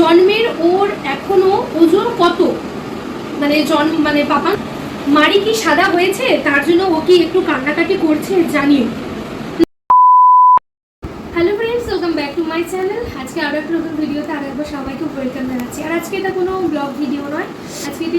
জন্মের ওর এখনও ওজন কত? মানে জন্ম মানে পাপা, মারি কি সাদা হয়েছে? তার জন্য ও কি একটু কান্নাকাটি করছে? জানিও। আজকে আরও একটা নতুন ভিডিওতে আর একবার সবাইকে ওয়েলকাম জানাচ্ছি। আর আজকে এটা কোনো ব্লগ ভিডিও নয়। আজকে এটি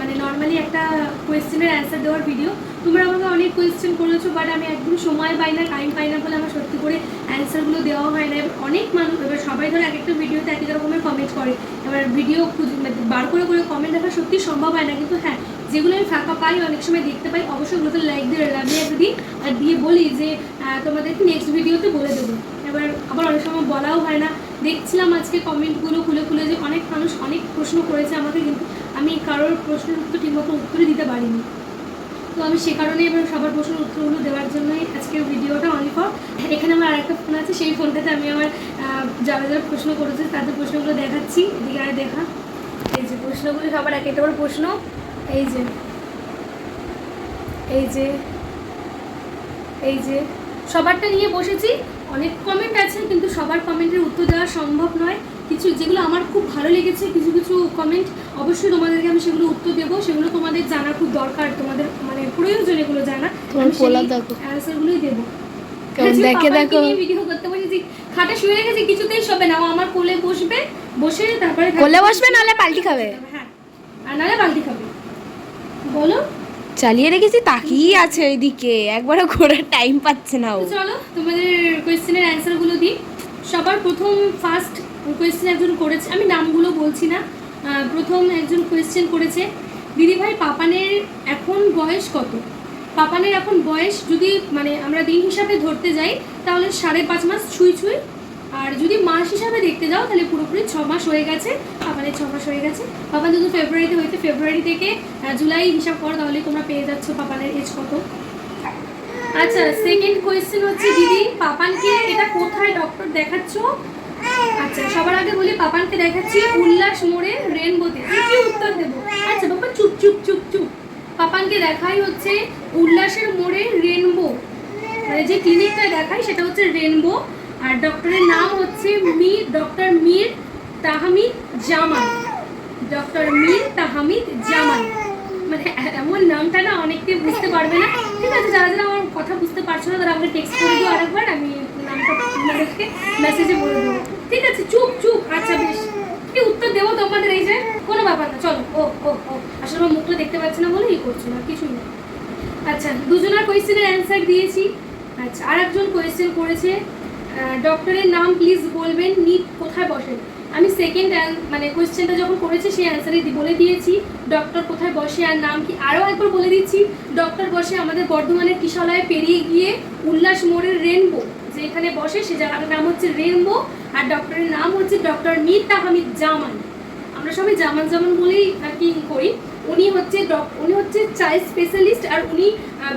মানে নর্মালি একটা কোয়েশ্চেনের অ্যান্সার দেওয়ার ভিডিও তোমরা আমাকে অনেক কোয়েশ্চেন করেছ বাট আমি একদম সময় পাই না টাইম পাই না বলে আমার সত্যি করে অ্যান্সারগুলো দেওয়া হয় না। এবার অনেক মানুষ এবার সবাই ধর এক একটা ভিডিওতে এক এক রকমের কমেন্ট করে। এবার ভিডিও বার করে করে কমেন্ট দেখা সত্যি সম্ভব হয় না। কিন্তু হ্যাঁ যেগুলো আমি ফাঁকা পাই, অনেক সময় দেখতে পাই, অবশ্যই ওগুলোতে লাইক দিয়ে একটা দিই আর দিয়ে বলি যে তোমাদেরকে নেক্সট ভিডিওতে বলে দেবো। এবার আবার অনেক সময় বলাও হয় না। দেখছিলাম আজকে কমেন্টগুলো খুলে খুলে যে অনেক মানুষ অনেক প্রশ্ন করেছে আমাকে, কিন্তু আমি কারোর প্রশ্নের উত্তর ঠিকমতো উত্তরই দিতে পারিনি। তো আমি সে কারণে এবার সবার প্রশ্নের উত্তরগুলো দেওয়ার জন্যই আজকের ভিডিওটা অনলি ফর এখানে আমার আরেকটা ফোন আছে, সেই ফোনটাতে আমি আমার যারা যারা প্রশ্ন করেছে তাদের প্রশ্নগুলো দেখাচ্ছি। আরে দেখা। এই যে প্রশ্নগুলো সবার এক একটা প্রশ্ন। এই যে এই যে এই যে, সবারটা নিয়ে বসেছি। অনেক কমেন্ট আছে কিন্তু সবার কমেন্টের উত্তর দেওয়া সম্ভব নয়। কিছু যেগুলো আমার খুব ভালো লেগেছে কিছু কিছু কমেন্ট অবশ্যই তোমাদেরকে আমি সেগুলো উত্তর দেবো। সেগুলো তোমাদের জানা খুব দরকার তোমাদের মানে প্রয়োজন এগুলো জানা। অ্যান্সারগুলোই দেবো। দেখে দেখো। ভিডিও করতে বসেছি খাটে শুয়ে রেখেছি কিছুতেই শোবে না। ও আমার কোলে বসবে বসে তারপরে কোলে বসবে নাহলে পাল্টি খাবে? হ্যাঁ। আর নাহলে পাল্টি খাবে। বলো। চালিয়ে রেখেছি তাকিয়ে আছে ওইদিকে। একবারও ঘোরার টাইম পাচ্ছে না ও। চলো, তোমাদের কোয়েশ্চেনের অ্যান্সারগুলো দিই। সবার প্রথম ফার্স্ট কোয়েশ্চেন একজন করেছে, আমি নামগুলো বলছি না। প্রথম একজন কোয়েশ্চেন করেছে দিদিভাই পাপানের এখন বয়স কত? পাপানের এখন বয়স যদি মানে আমরা দিন হিসাবে ধরতে যাই, তাহলে সাড়ে পাঁচ মাস ছুঁই ছুঁই আর যদি মাস হিসাবে দেখতে যাও, তাহলে পুরোপুরি ছ মাস হয়ে গেছে। পাপানের ছ মাস হয়ে গেছে। পাপান যদি ফেব্রুয়ারিতে হয়েছে। ফেব্রুয়ারি থেকে জুলাই হিসাব করো, তাহলে তোমরা পেয়ে যাচ্ছ পাপানের এজ কত। আচ্ছা সেকেন্ড কোয়েশ্চেন হচ্ছে, দিদি, পাপানকে এটা কোথায় ডক্টর দেখাচ্ছ? আচ্ছা সবার আগে বলি, পাপানকে দেখাচ্ছি উল্লাস মোড়ে রেনবোতে। কি উত্তর দেবো? আচ্ছা বাবা, চুপ চুপ চুপ চুপ। পাপানকে দেখাই হচ্ছে উল্লাসের মোড়ে রেনবো। মানে যে ক্লিনিকটা দেখাই, সেটা হচ্ছে রেনবো। আর ডক্টরের নাম হচ্ছে মীর, ডক্টর মীর তাহমিদ জামান। ডক্টর মীর তাহমিদ জামান। মানে এমন নামটা না অনেকে বুঝতে পারবে না। ঠিক আছে, যারা যারা আমার কথা বুঝতে পারছ না, তারা আমাকে টেক্সট করে দিও আরেকবার, আমি নামটা মেসেজে বলে দেবো। ঠিক আছে, চুপ চুপ আচ্ছা বেশ। কি উত্তর দেবো তোমাদের এই যে? কোনো ব্যাপার না, চলো, ও ও ও। আসলে আমার মুখটা দেখতে পাচ্ছি না বলে এই করছ না কিছুই না। আচ্ছা দুজনের কোয়েশ্চেনের অ্যান্সার দিয়েছি। আচ্ছা আর একজন কোয়েশ্চেন করেছে ডক্টরের নাম প্লিজ বলবেন নিট কোথায় বসেন? আমি সেকেন্ড মানে কোয়েশ্চেনটা যখন করেছে, সেই অ্যান্সারে বলে দিয়েছি ডক্টর কোথায় বসে আর নাম কি? আরও একবার বলে দিচ্ছি ডক্টর বসে আমাদের বর্ধমানের কিশালয়ে পেরিয়ে গিয়ে উল্লাস মোড়ের রেনবো যেখানে বসে, সে জায়গাটার নাম হচ্ছে রেনবো আর ডক্টরের নাম হচ্ছে ডক্টর মীর তাহমিদ জামান। আমরা সবাই জামান জামান বলেই আর কি করি। উনি হচ্ছে উনি হচ্ছে চাইল্ড স্পেশালিস্ট আর উনি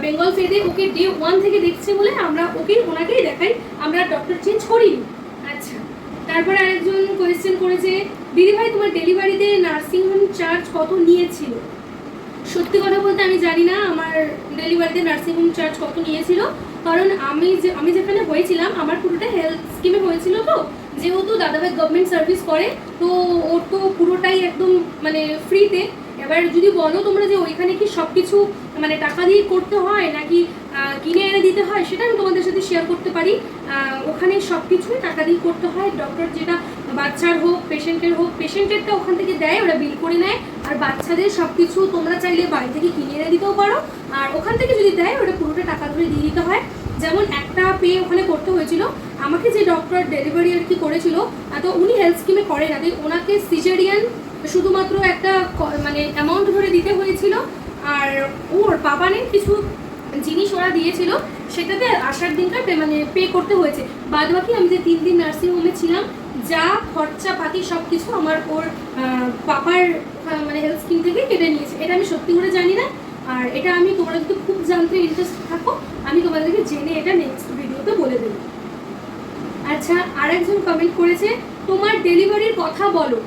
বেঙ্গল ফেডে ওকে ডে ওয়ান থেকে দেখছে বলে আমরা ওকে, ওনাকেই দেখাই। আমরা ডক্টর চেঞ্জ করিনি। আচ্ছা তারপরে আরেকজন কোয়েশ্চেন করেছে দিদিভাই তোমার ডেলিভারিতে নার্সিংহোম চার্জ কত নিয়েছিল? সত্যি কথা বলতে আমি জানি না, আমার ডেলিভারিতে নার্সিংহোম চার্জ কত নিয়েছিল। কারণ আমি যে, আমি যেখানে হয়েছিলাম, আমার পুরোটা হেলথ স্কিমে হয়েছিল তো। যেহেতু দাদাভাই গভর্নমেন্ট সার্ভিস করে, তো ওর তো পুরোটাই একদম মানে ফ্রিতে এবার যদি বলো তোমরা যে ওইখানে কি সব কিছু মানে টাকা দিয়ে করতে হয় নাকি কিনে এনে দিতে হয়, সেটা আমি তোমাদের সাথে শেয়ার করতে পারি। ওখানে সব কিছুই টাকা দিয়ে করতে হয়। ডক্টর যেটা বাচ্চার হোক পেশেন্টের হোক পেশেন্টেরটা ওখান থেকে দেয়, ওরা বিল করে নেয়। আর বাচ্চাদের সব কিছু তোমরা চাইলে বাড়ি থেকে কিনে এনে দিতেও পারো। আর ওখান থেকে যদি দেয় ওটা পুরোটা টাকা ধরে দিয়ে দিতে হয়। যেমন একটা পে ওখানে করতে হয়েছিল। আমাকে যে ডক্টর ডেলিভারি আর কি করেছিল তো উনি হেলথ স্কিমে করে না তাই ওনাকে সিজারিয়ান শুধুমাত্র একটা মানে অ্যামাউন্ট ধরে দিতে হয়েছিল, আর ওর পাপানের কিছু জিনিস ওরা দিয়েছিল, সেটাতে আসার দিনটা মানে পে করতে হয়েছে। বাদ বাকি আমি যে তিন দিন নার্সিং হোমে ছিলাম, যা খরচা পাতি সব কিছু আমার ওর পাপার মানে হেলথ স্কিম থেকে কেটে নিয়েছে। এটা আমি সত্যি করে জানি না, আর এটা আমি তোমরা যদি খুব জানতে ইন্টারেস্ট থাকো, আমি তোমাদেরকে জেনে এটা নেক্সট ভিডিওতে বলে দেবো। আচ্ছা আরেকজন কমেন্ট করেছে, তোমার ডেলিভারির কথা বলো।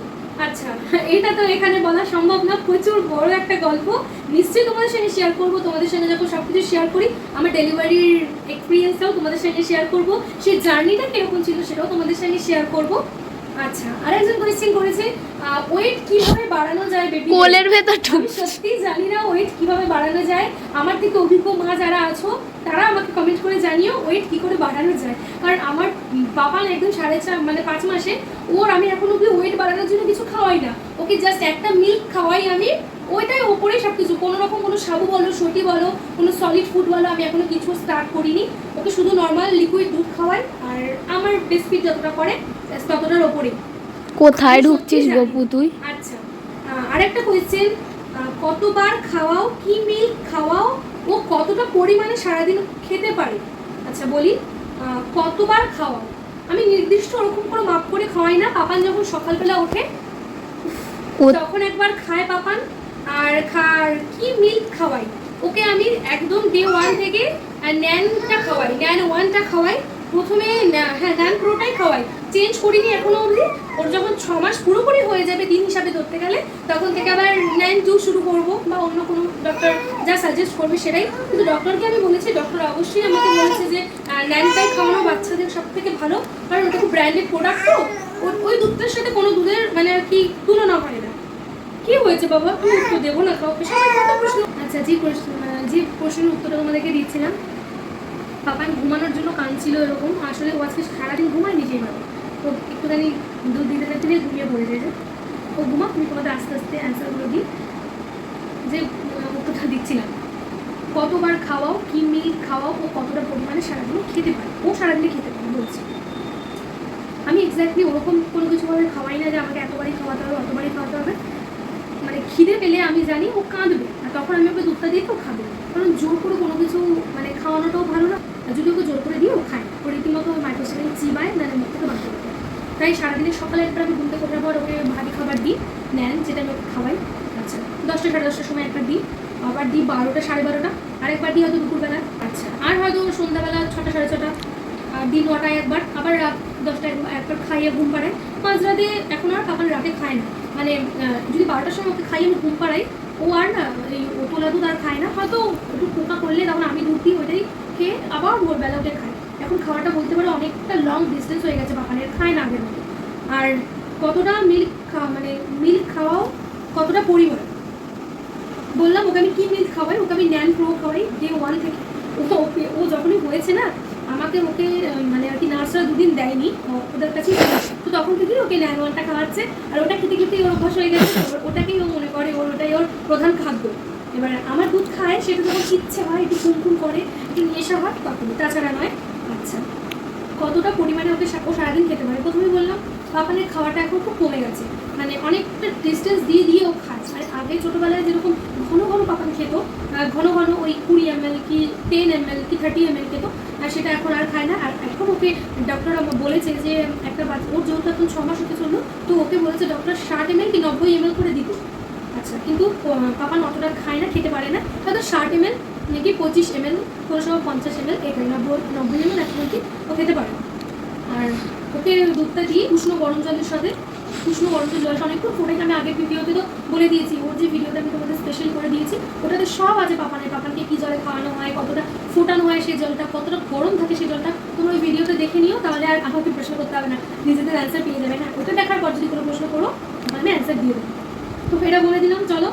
আচ্ছা এটা তো এখানে বলা সম্ভব না, প্রচুর বড় একটা গল্প। নিশ্চয়ই তোমাদের সঙ্গে শেয়ার করব, তোমাদের সঙ্গে যখন সব কিছু শেয়ার করি, আমার ডেলিভারির এক্সপিরিয়েন্সটাও তোমাদের সঙ্গে শেয়ার করব। সেই জার্নিটা কীরকম ছিল সেটাও তোমাদের সঙ্গে শেয়ার করব। আচ্ছা আরেকজন কোয়েশ্চেন করেছে ওয়েট কীভাবে বাড়ানো যায় বেবি কোলের ভেতর আমি সত্যি জানি না ওয়েট কীভাবে বাড়ানো যায়। আমার থেকে অভিজ্ঞ মা যারা আছো তারা আমাকে কমেন্ট করে জানিও ওয়েট কি করে বাড়ানো যায়। কারণ আমার বাবা একদম সাড়ে চার মানে পাঁচ মাসে ওর আমি এখন অব্দি ওয়েট বাড়ানোর জন্য কিছু খাওয়াই না। ওকে জাস্ট একটা মিল্ক খাওয়াই আমি ওইটাই ওপরে সব কিছু কোনো রকম কোনো সাবু বলো সটি বলো কোনো সলিড ফুড বলো আমি এখনও কিছু স্টার্ট করিনি। ওকে শুধু নর্মাল লিকুইড দুধ খাওয়াই আর আমার বেসপিট যতটা করে ততটার ওপরে কোথায় ঢুকছিস গপু তুই? আচ্ছা আরেকটা কোয়েশ্চেন কতবার খাওয়াও কি মিল্ক খাওয়াও ও কতটা পরিমাণে সারাদিন খেতে পারে? আচ্ছা বলি কতবার খাওয়াও? আমি নির্দিষ্ট ওরকম করে মাপ করে খাওয়াই না। পাপান যখন সকালবেলা ওঠে তখন একবার খায় পাপান। আর খার কি মিল্ক খাওয়াই? ওকে আমি একদম ডে ওয়ান থেকে ন্যানটা খাওয়াই ন্যান ওয়ানটা খাওয়াই। প্রথমে হ্যাঁ ন্যান পুরোটাই খাওয়াই। চেঞ্জ করিনি এখনও অবধি। ওর যখন ছ মাস পুরোপুরি হয়ে যাবে দিন হিসাবে ধরতে গেলে, তখন থেকে আবার নাইন টু শুরু করব বা অন্য কোনো ডক্টর যা সাজেস্ট করবে সেটাই। কিন্তু ডক্টরকে আমি বলেছি ডক্টর অবশ্যই আমাকে বলেছে যে ন্যানটাই খাওয়ানো বাচ্চাদের সব থেকে ভালো। কারণ ওটা খুব ব্র্যান্ডেড প্রোডাক্ট তো। ওই দুধটার সাথে কোনো দুধের মানে আর কি তুলনা হয় না। কি হয়েছে বাবা? তুমি উত্তর দেবো না, কাউকে। সবাই কত প্রশ্ন আচ্ছা যে প্রশ্ন যে প্রশ্নের উত্তরটা তোমাদেরকে দিচ্ছিলাম। পাপান ঘুমানোর জন্য কাঁদছিল এরকম। আসলে ও আজকে সারাদিন ঘুমায় নিজেই ভাবে তো একটুখানি দুধ দিতে দিতে নিয়ে ঘুমিয়ে পড়ে যায়। ও ঘুমা তুমি তোমাদের আস্তে আস্তে অ্যান্সারগুলো দিই। যে উত্তরটা দিচ্ছিলাম। কতবার খাওয়াও, কি মিল্ক খাওয়াও, ও কতটা পরিমাণে সারাদিন খেতে পারে? ও সারাদিনে খেতে পারে, বলছি। আমি এক্স্যাক্টলি ওরকম কোনো কিছু ভাবে খাওয়াই না যে আমাকে এতবারই খাওয়াতে হবে, অতবারই খাওয়াতে হবে। মানে খিদে পেলে আমি জানি ও কাঁদবে। আর তখন আমি ওকে দুধটা দিই তো খাবে। কারণ জোর করে কোনো কিছু মানে খাওয়ানোটাও ভালো না। যদি ওকে জোর করে দিই ও খায় ও রীতিমতো মাইক্রোসেভেন চিবায় মানে মুখ থেকে বার করে দেয়। তাই সারাদিনে সকালে একবার আমি ঘুমতে ওঠার পর ওকে ভারী খাবার দিই, নেন, যেটা আমি ওকে খাওয়াই। আচ্ছা দশটা, সাড়ে দশটার সময় একবার দিই। আবার দিই বারোটা, সাড়ে বারোটা। আরেকবার দিই হয়তো দুপুরবেলা। আচ্ছা আর হয়তো সন্ধ্যাবেলা ছটা, সাড়ে ছটা। দিন নটায় একবার। আবার রাত দশটায় একবার- খাইয়ে ঘুম পাড়াই। মাঝরাতে এখন আর পাপান রাতে খায় না। মানে যদি বারোটার সময় ওকে খাইয়ে আমি ঘুম পাড়াই, ও আর না, এই ওতলা দুধ আর খায় না। হয়তো একটু পোকা করলে, তখন আমি দুধ দিই, ওইটাই খেয়ে আবার ভোরবেলা উঠে খায়। এখন খাওয়াটা বলতে পারো অনেকটা লং ডিস্টেন্স হয়ে গেছে পাপানের খায় না আগের মতো। আর কতটা মিল্ক খাওয়া মানে মিল্ক খাওয়াও কতটা পরিমাণ? বললাম, ওকে আমি কি মিল্ক খাওয়াই? ওকে আমি ন্যান প্রো খাওয়াই ডে ওয়ান থেকে। ও ও যখনই হয়েছে না, আমাকে ওকে মানে আর কি নার্সরা দুদিন দেয়নি ওদের কাছেই তো তখন থেকেই ওকে ন্যান ওয়ানটা খাওয়াচ্ছে, আর ওটা খেতে খেতেই ওর অভ্যাস হয়ে গেছে। ওটাকেই ও মনে করে, ওর ওটাই ওর প্রধান খাদ্য। এবার আমার দুধ খায়, সেটা যখন ইচ্ছে হয়, একটু কুমকুম করে, একটু নেশা হয়, তখন। তাছাড়া নয় আচ্ছা। কতটা পরিমাণে ওকে ও সারাদিন খেতে পারে? প্রথমেই বললাম পাপানের খাওয়াটা এখন খুব কমে গেছে। মানে অনেকটা ডিস্টেন্স দিয়ে দিয়ে ও খায়। আর আগে ছোটোবেলায় যেরকম ঘন ঘন পাপান খেত ঘন ঘন ওই কুড়ি এম এল কি টেন এম কি থার্টি এম খেত, আর সেটা এখন আর খায় না। আর এখন ওকে ডক্টর বলেছে যে, একটা বাচ্চা, ওর যেহেতু এখন ছ মাস হতে চলল, তো ওকে বলেছে ডক্টর ষাট এম কি নব্বই এম করে দিত আচ্ছা কিন্তু পাপান অতটা খায় না, খেতে পারে না। হয়তো ষাট এম এল নাকি পঁচিশ এম এল কোনো সময় পঞ্চাশ এম এল এটাই নব্বই নব্বই এম এল এখন ও খেতে পারে আর ওকে দুধটা দিই উষ্ণ গরম জলের সাথে। উষ্ণ গরম জল জলটা অনেকক্ষণ ফোটাই, আমি আগের ভিডিওতে তো বলে দিয়েছি, ওর যে ভিডিওটা আমি তোমাদের স্পেশাল করে দিয়েছি, ওটাতে সব আছে পাপানের, পাপানকে কী জলে খাওয়ানো হয়, কতটা ফোটানো হয় সেই জলটা, কতটা গরম থাকে সেই জলটা, তোমরা ওই ভিডিওতে দেখে নিও, তাহলে আর আমাকে প্রশ্ন করতে হবে না, নিজেদের অ্যান্সার পেয়ে যাবে না। ওটা দেখার পর যদি কোনো প্রশ্ন করো আমি অ্যান্সার দিয়ে দেবো। তো এটা বলে দিলাম, চলো।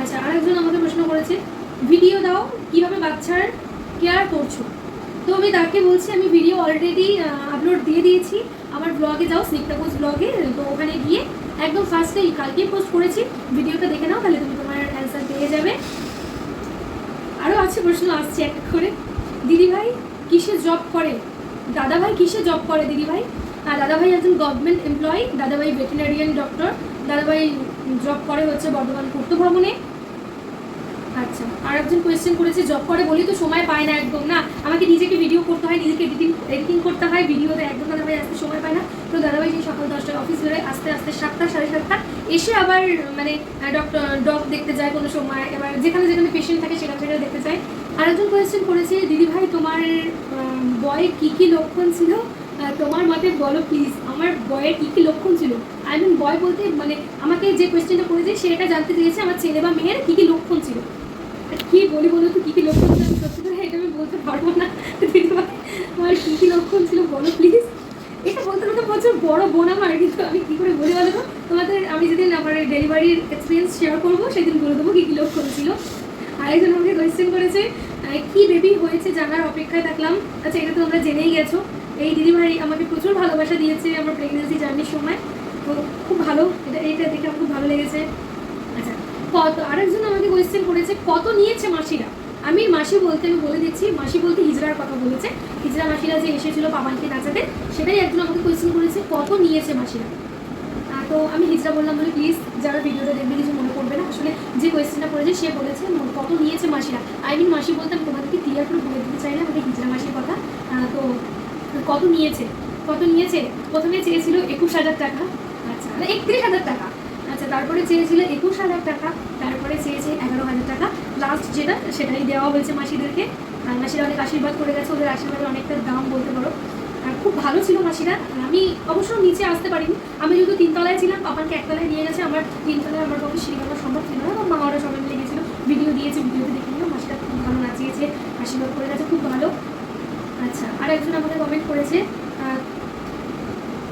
আচ্ছা আরেকজন আমাকে প্রশ্ন করেছে, ভিডিও দাও, কীভাবে বাচ্চার কেয়ার করছ? তো আমি তাকে বলছি, আমি ভিডিও অলরেডি আপলোড দিয়ে দিয়েছি। আমার ব্লগে যাও, স্নিগ্ধা পোস্ট ব্লগে তো ওখানে গিয়ে একদম ফার্স্টে কালকেই পোস্ট করেছি। ভিডিওটা দেখে নাও, তাহলে তুমি তোমার অ্যান্সার পেয়ে যাবে। আরও আছে প্রশ্ন, আসছে এক করে। দিদিভাই কিসে জব করে? দাদাভাই কিসে জব করে দিদিভাই দাদাভাই একজন গভর্নমেন্ট এমপ্লয়ি দাদাভাই ভেটেরিনারিয়ান ডক্টর দাদাভাই জব করে হচ্ছে বর্ধমান পূর্ত ভ্রমণে আচ্ছা আর একজন কোয়েশ্চেন করেছে জব করে বলি তো সময় পায় না একদম, না? আমাকে নিজেকে ভিডিও করতে হয়, নিজেকে এডিটিং এডিটিং করতে হয় ভিডিওতে একদম দাদাভাই আসতে সময় পায় না। তো দাদাভাই সেই সকাল দশটায় অফিস বেরোয়, আস্তে আস্তে সাতটা, সাড়ে সাতটা, এসে আবার মানে ডক্টর ডগ দেখতে যায় কোনো সময়, এবার যেখানে যেখানে পেশেন্ট থাকে সেখানে সেখানে দেখতে যায়। আর একজন কোয়েশ্চেন করেছে দিদি ভাই তোমার বয় কী কী লক্ষণ ছিল? তোমার মতে বলো প্লিজ আমার বয়ের কী কী লক্ষণ ছিল? আই মিন বয় বলতে মানে আমাকে যে কোয়েশ্চেনটা করেছে সে এটা জানতে চেয়েছে আমার ছেলে বা মেয়ের কী কী লক্ষণ ছিল। কি বলি বলো তো, কী কী লক্ষণ ছিল? আমি সত্যি করে এটা আমি বলতে পারব না। আমার কী কী লক্ষণ ছিল বলো প্লিজ এটা বলতে বলতে প্রচুর বড় বোন আমার, কিন্তু আমি কি করে বলে বলো তোমাদের আমি যেদিন আমার ডেলিভারির এক্সপিরিয়েন্স শেয়ার করব, সেদিন বলে দেবো কী কী লক্ষণ ছিল। আরেকজন আমাকে কোয়েশ্চেন করেছে কি বেবি হয়েছে জানার অপেক্ষায় থাকলাম? আচ্ছা এটা তো তোমরা জেনেই গেছো। এই দিদিভাই আমাকে প্রচুর ভালোবাসা দিয়েছে আমার প্রেগনেন্সি জার্নির সময়। তো খুব ভালো, এটা, এইটা দেখে আমার খুব ভালো লেগেছে। আচ্ছা কত, আরেকজন আমাকে কোয়েশ্চেন করেছে, কত নিয়েছে মাসিরা? আমি মাসি বলতে, আমি বলে দিচ্ছি, মাসি বলতে হিজড়ার কথা বলেছে। হিজড়া মাসিরা যে এসেছিল বাবানকে নাচাতে, সেটাই একজন আমাকে কোয়েশ্চেন করেছে, কত নিয়েছে মাসিরা? তো আমি হিজড়া বললাম বলে প্লিজ যারা ভিডিওটা দেখবে, কিছু মনে করবে না। আসলে যে কোয়েশ্চেনটা করেছে, সে বলেছে কত নিয়েছে মাসিরা? আই মিন মাসি বলতে আমি তোমাদেরকে ক্লিয়ার করে বলে দিতে চাই না আমাদের হিজড়া মাসির কথা আহ, তো কত নিয়েছে? কত নিয়েছে? প্রথমে চেয়েছিল একুশ হাজার টাকা। আচ্ছা মানে একত্রিশ হাজার টাকা। আচ্ছা তারপরে চেয়েছিল একুশ হাজার টাকা। তারপরে চেয়েছে এগারো হাজার টাকা। লাস্ট যেটা, সেটাই দেওয়া হয়েছে মাসিদেরকে। আর মাসিরা অনেক আশীর্বাদ করে গেছে। ওদের আশীর্বাদের অনেকটা দাম বলতে পারো। আর খুব ভালো ছিল মাসিরা। আমি অবশ্য নিচে আসতে পারিনি। আমি যেহেতু তিনতলায় ছিলাম, পাপানকে একতলায় নিয়ে গেছে। আমার তিনতলায় আমার পক্ষে সিঁড়ি করা সম্ভব ছিল না। আমার মা ওরা সবাই মিলে গেছিল। ভিডিও দিয়েছে, ভিডিওতে দেখে নিলাম মাসিরা খুব ভালো নাচিয়েছে, আশীর্বাদ করে গেছে। খুব আচ্ছা আর একজন আমাকে কমেন্ট করেছে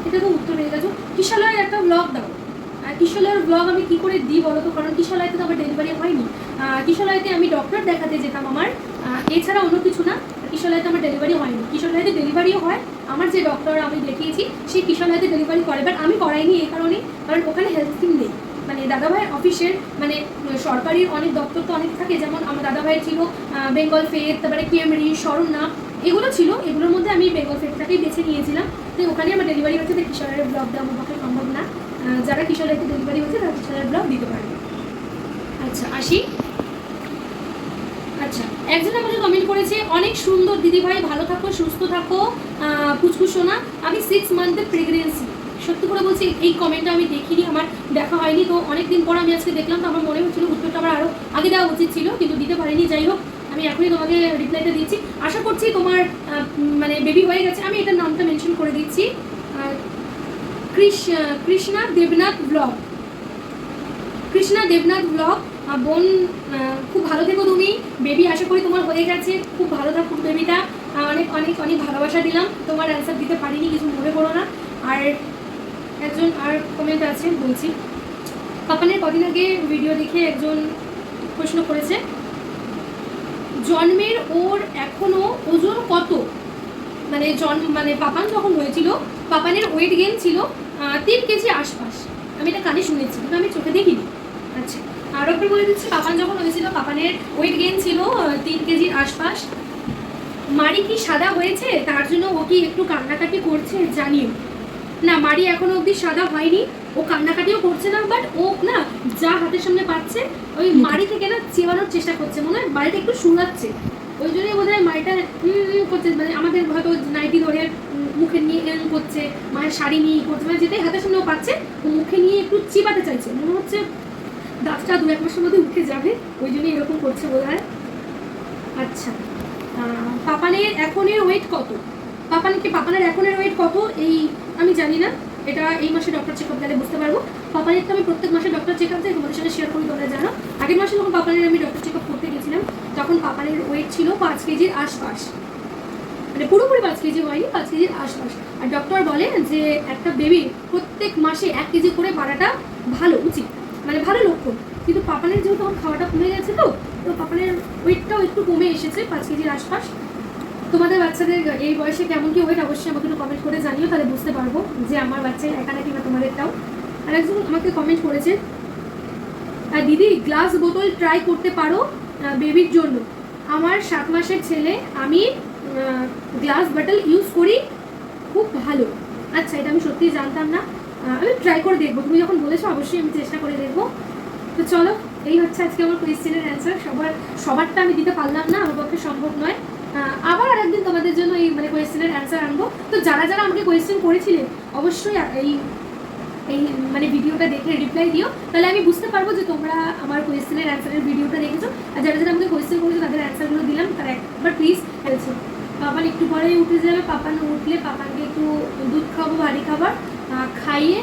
এটা তো উত্তর হয়ে গেছো। কিশালয়ের একটা ব্লগ দাও। কিশালয়ের ব্লগ আমি কি করে দিই বলো তো? কারণ কিশালয়তে তো আমার ডেলিভারি হয়নি। কিশালয়তে আমি ডক্টর দেখাতে যেতাম আমার। এছাড়া অন্য কিছু না, কিশালয়তে আমার ডেলিভারি হয়নি। কিশালয়তে ডেলিভারিও হয়। আমার যে ডক্টর আমি দেখিয়েছি সেই কিশালয়তে ডেলিভারি করে বাট আমি করাইনি এই কারণে, কারণ ওখানে হেলথ স্কিম নেই। মানে দাদাভাইয়ের অফিসের মানে সরকারি অনেক দপ্তর তো অনেক থাকে, যেমন আমার দাদাভাইয়ের ছিল বেঙ্গল ফেথ তারপরে কেমরি শরণা এগুলো ছিল, এগুলোর মধ্যে আমি বেঙ্গল ফেথটাকেই বেছে নিয়েছিলাম। তো ওখানে আমার ডেলিভারি হচ্ছে, তাই কিশোরের ব্লগ দেওয়া পক্ষে সম্ভব না। যারা কিশোরের ডেলিভারি হচ্ছে, তারা কিশোরের ব্লগ দিতে পারবে। আচ্ছা আসি। আচ্ছা একজন আমাকে কমেন্ট করেছে, অনেক সুন্দর দিদিভাই, ভালো থাকো, সুস্থ থাকো পুচকু সোনা, আমি সিক্স মান্থের প্রেগনেন্সি সত্যি করে বলছি, এই কমেন্টটা আমি দেখিনি, আমার দেখা হয়নি। তো অনেক দিন পর আমি আজকে দেখলাম, তো আমার মনে হচ্ছিল উত্তরটা আমার আরও আগে দেওয়া উচিত ছিল, কিন্তু দিতে পারিনি। যাই হোক আমি এখনই তোমাকে রিপ্লাইটা দিচ্ছি। আশা করছি তোমার মানে বেবি হয়ে গেছে। আমি এটার নামটা মেনশন করে দিচ্ছি। কৃষ্ণা দেবনাথ ব্লগ কৃষ্ণা দেবনাথ ব্লগ বোন খুব ভালো থেকো তুমি। বেবি আশা করি তোমার হয়ে গেছে। খুব ভালো থাকুক বেবিটা অনেক অনেক অনেক ভালোবাসা দিলাম। তোমার অ্যান্সার দিতে পারিনি, কিছু মনে করো না। আর একজন, আর কমেন্ট আছে, বলছি। পাপানের কদিন আগে ভিডিও দেখে একজন প্রশ্ন করেছে। জন্মের ওর এখনও ওজন কত? মানে জন্ম মানে পাপান যখন হয়েছিল, পাপানের ওয়েট গেন ছিল তিন কেজি আশপাশ। আমি এটা কানে শুনেছি, কিন্তু আমি চোখে দেখিনি। আচ্ছা আর একবার বলে দিচ্ছি পাপান যখন হয়েছিল, পাপানের ওয়েট গেন ছিল তিন কেজির আশপাশ। মারি কি সাদা হয়েছে? তার জন্য ও কি একটু কান্নাকাটি করছে? জানিও। না, মারি এখনও অবধি সাদা হয়নি। ও কান্নাকাটিও করছে না বাট ও না যা হাতের সামনে পাচ্ছে, ওই মাড়ি থেকে না চেবানোর চেষ্টা করছে, মনে হয় বাড়িটা একটু শুনাচ্ছে। ওই জন্যই বোধ হয় মাড়িটা করছে মানে আমাদের হয়তো নাইটি ধরে মুখে নিয়ে এরম করছে, মায়ের শাড়ি নিয়ে করছে মানে যেটাই হাতের সামনে পাচ্ছে, ও মুখে নিয়ে একটু চিবাতে চাইছে। মনে হচ্ছে দাঁতটা দু এক মাসের মধ্যে উঠে যাবে, ওই জন্যই এরকম করছে বোধ হয় আচ্ছা পাপানের এখনের ওয়েট কত? পাপানকে পাপানের এখনের ওয়েট কত? এই আমি জানি না। এটা এই মাসে ডক্টর চেক আপ গেলে বুঝতে পারব। পাপানের তো আমি প্রত্যেক মাসে ডক্টর চেক আপ যাই তোমাদের সাথে শেয়ার করি, তোমরা জানো। আগের মাসে যখন পাপানের আমি ডক্টর চেক আপ করতে গেছিলাম, তখন পাপানের ওয়েট ছিল পাঁচ কেজির আশপাশ। মানে পুরোপুরি পাঁচ কেজি হয়নি, পাঁচ কেজির আশপাশ। আর ডক্টর বলে যে একটা বেবি প্রত্যেক মাসে এক কেজি করে বাড়াটা ভালো, উচিত। মানে ভালো লক্ষণ। কিন্তু পাপানের যেহেতু আমার খাওয়াটা কমে গেছে তো তো পাপানের ওয়েটটাও একটু কমে এসেছে পাঁচ কেজির আশপাশ। তোমাদের বাচ্চাদের এই বয়সে কেমন কি ওয়েট অবশ্যই আমাকে একটু কমেন্ট করে জানিও, তাহলে বুঝতে পারব যে আমার বাচ্চা একা নাকি বা তোমাদেরটাও। আর একজন আমাকে কমেন্ট করেছে দিদি গ্লাস বোতল ট্রাই করতে পারো বেবির জন্য। আমার সাত মাসের ছেলে, আমি গ্লাস বটল ইউজ করি, খুব ভালো। আচ্ছা এটা আমি সত্যিই জানতাম না। আমি ট্রাই করে দেখব। তুমি যখন বলেছ, অবশ্যই আমি চেষ্টা করে দেখব। তো চলো, এই হচ্ছে আজকে আমার কোয়েশ্চেনের অ্যান্সার সবার, সবারটা আমি দিতে পারলাম না, আমার পক্ষে সম্ভব নয়। আবার আরেকদিন তোমাদের জন্য এই মানে কোয়েশ্চেনের অ্যান্সার আনব। তো যারা যারা আমাকে কোয়েশ্চেন করেছিলেন, অবশ্যই এই এই মানে ভিডিওটা দেখে রিপ্লাই দিও। তাহলে আমি বুঝতে পারব যে তোমরা আমার কোয়েশ্চেনের অ্যান্সারের ভিডিওটা দেখেছ। আর যারা যারা আমাকে কোয়েশ্চেন করেছ, তাদের অ্যান্সারগুলো দিলাম। তারা একবার প্লিজ হয়েছে পাপান একটু পরেই উঠে যাবে। পাপান উঠলে পাপানকে একটু দুধ খাব ভারী খাবার। খাইয়ে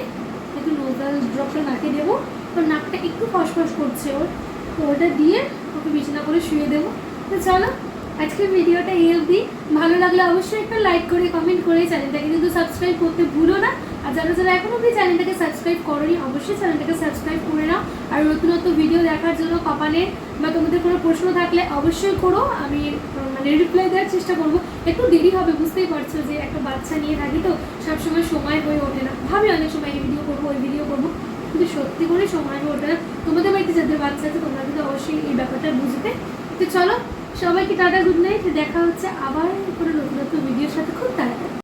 একটু নোজাল ড্রপটা নাকে দেবো। তো নাকটা একটু ফসফস করছে ওর। তো ওটা দিয়ে ওকে বিছানা করে শুয়ে দেবো। তো চলো আজকের ভিডিওটা এই অবধি। ভালো লাগলে অবশ্যই একটা লাইক করে কমেন্ট করে চ্যানেলটাকে কিন্তু সাবস্ক্রাইব করতে ভুলো না। আর যারা যারা এখনও অবধি চ্যানেলটাকে সাবস্ক্রাইব করোনি, অবশ্যই চ্যানেলটাকে সাবস্ক্রাইব করে নাও। আর নতুন নতুন ভিডিও দেখার জন্য কপালে বা তোমাদের কোনো প্রশ্ন থাকলে অবশ্যই করো। আমি মানে রিপ্লাই দেওয়ার চেষ্টা করব। একটু দেরি হবে, বুঝতেই পারছ যে একটা বাচ্চা নিয়ে থাকি তো, সবসময় সময় হয়ে ওঠে না। ভাবি অনেক সময় এই ভিডিও করব, ওই ভিডিও করব। কিন্তু সত্যি করে সময় হয়ে ওঠে না। তোমাদের বাড়িতে যাদের বাচ্চা আছে, তোমরা কিন্তু অবশ্যই এই ব্যাপারটা বুঝতে তো চলো সবাইকে টাটা গুড নাইট। দেখা হচ্ছে আবার কোনো নতুন নতুন ভিডিওর সাথে। খুব তাড়াতাড়ি।